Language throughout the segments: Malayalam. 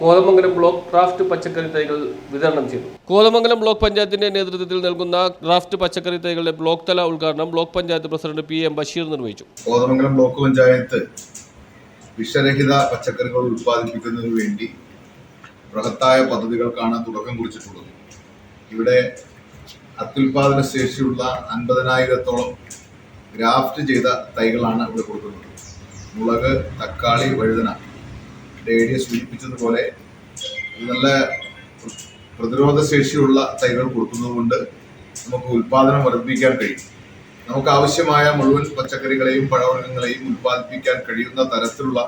Kothamangalam block graft പച്ചക്കറി തൈകൾ വിതരണം ചെയ്തു. കോതമംഗലം ബ്ലോക്ക് പഞ്ചായത്തിന്റെ നേതൃത്വത്തിൽ നൽകുന്ന ക്രാഫ്റ്റ് പച്ചക്കറി തൈകളുടെ ബ്ലോക്ക് തല ഉദ്ഘാടനം block panchayat president P M Basheer നിർവഹിച്ചു. കോതമംഗലം ബ്ലോക്ക് പഞ്ചായത്ത് വിഷരഹിത പച്ചക്കറികൾ ഉൽപ്പാദിപ്പിക്കുന്നതിന് വേണ്ടി ബൃഹത്തായ പദ്ധതികൾക്കാണ് തുടക്കം കുറിച്ചിട്ടുള്ളത്. ഇവിടെ അത്യുൽപാദന ശേഷിയുള്ള അൻപതിനായിരത്തോളം ഗ്രാഫ്റ്റ് ചെയ്ത തൈകളാണ് ഇവിടെ കൊടുക്കുന്നത്. മുളക് തക്കാളി വഴുതന ഡേഡിയെ സൂചിപ്പിച്ചതുപോലെ നല്ല പ്രതിരോധ ശേഷിയുള്ള തൈകൾ കൊടുക്കുന്നതുകൊണ്ട് നമുക്ക് ഉൽപാദനം വർദ്ധിപ്പിക്കാൻ കഴിയും. നമുക്ക് ആവശ്യമായ മുഴുവൻ പച്ചക്കറികളെയും പഴവർഗങ്ങളെയും ഉൽപ്പാദിപ്പിക്കാൻ കഴിയുന്ന തരത്തിലുള്ള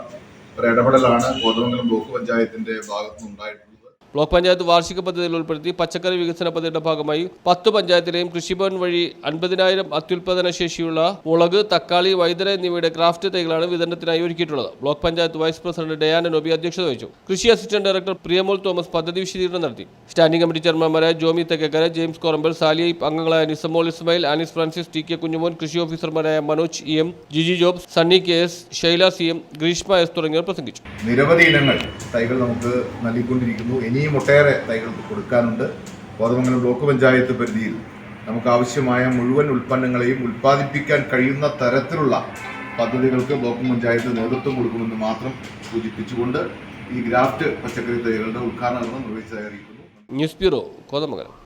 ഒരു ഇടപെടലാണ് കോതമംഗലം ബ്ലോക്ക് പഞ്ചായത്തിന്റെ ഭാഗത്തുനിന്ന് ഉണ്ടായിട്ടുള്ളത് ബ്ലോക്ക് പഞ്ചായത്ത് വാർഷിക പദ്ധതിയിൽ ഉൾപ്പെടുത്തി പച്ചക്കറി വികസന പദ്ധതിയുടെ ഭാഗമായി പത്ത് പഞ്ചായത്തിലെയും കൃഷിഭവൻ വഴി അൻപതിനായിരം അത്യുൽപാദന ശേഷിയുള്ള മുളക് തക്കാളി വൈദ്യുത എന്നിവയുടെ ക്രാഫ്റ്റ് തൈകളാണ് വിതരണത്തിനായി ഒരുക്കിയിട്ടുള്ളത്. Block panchayat vice president Diana Noby അധ്യക്ഷത വഹിച്ചു. കൃഷി അസിസ്റ്റന്റ് ഡയറക്ടർ പ്രിയമോൾ തോമസ് പദ്ധതി വിശദീകരണം നടത്തി. സ്റ്റാൻഡിംഗ് കമ്മിറ്റി ചെയർമാൻമാരായ ജോമി തെക്കക്കര ജെയിംസ് കോറമ്പൽ സാലിയ് അംഗങ്ങളായ Nisamol Ismail Anis Francis T K Kunjumon കൃഷി ഓഫീസർമാരായ Manoj E M Jiji Jobs Sunny K S Shaila C M Greeshma S തുടങ്ങിയവർ പ്രസംഗിച്ചു. നിരവധി ഇനങ്ങൾ തൈകൾ നമുക്ക് നൽകിക്കൊണ്ടിരിക്കുന്നു. ഇനിയും ഒട്ടേറെ തൈകൾക്ക് കൊടുക്കാനുണ്ട്. കോതമംഗലം ബ്ലോക്ക് പഞ്ചായത്ത് പരിധിയിൽ നമുക്ക് ആവശ്യമായ മുഴുവൻ ഉൽപ്പന്നങ്ങളെയും ഉൽപ്പാദിപ്പിക്കാൻ കഴിയുന്ന തരത്തിലുള്ള പദ്ധതികൾക്ക് ബ്ലോക്ക് പഞ്ചായത്ത് നേതൃത്വം കൊടുക്കുമെന്ന് മാത്രം സൂചിപ്പിച്ചുകൊണ്ട് ഈ ഗ്രാഫ്റ്റ് പച്ചക്കറി തൈകളുടെ ഉദ്ഘാടനം നിർവഹിച്ചതായി അറിയിക്കുന്നു. News bureau Kothamangalam.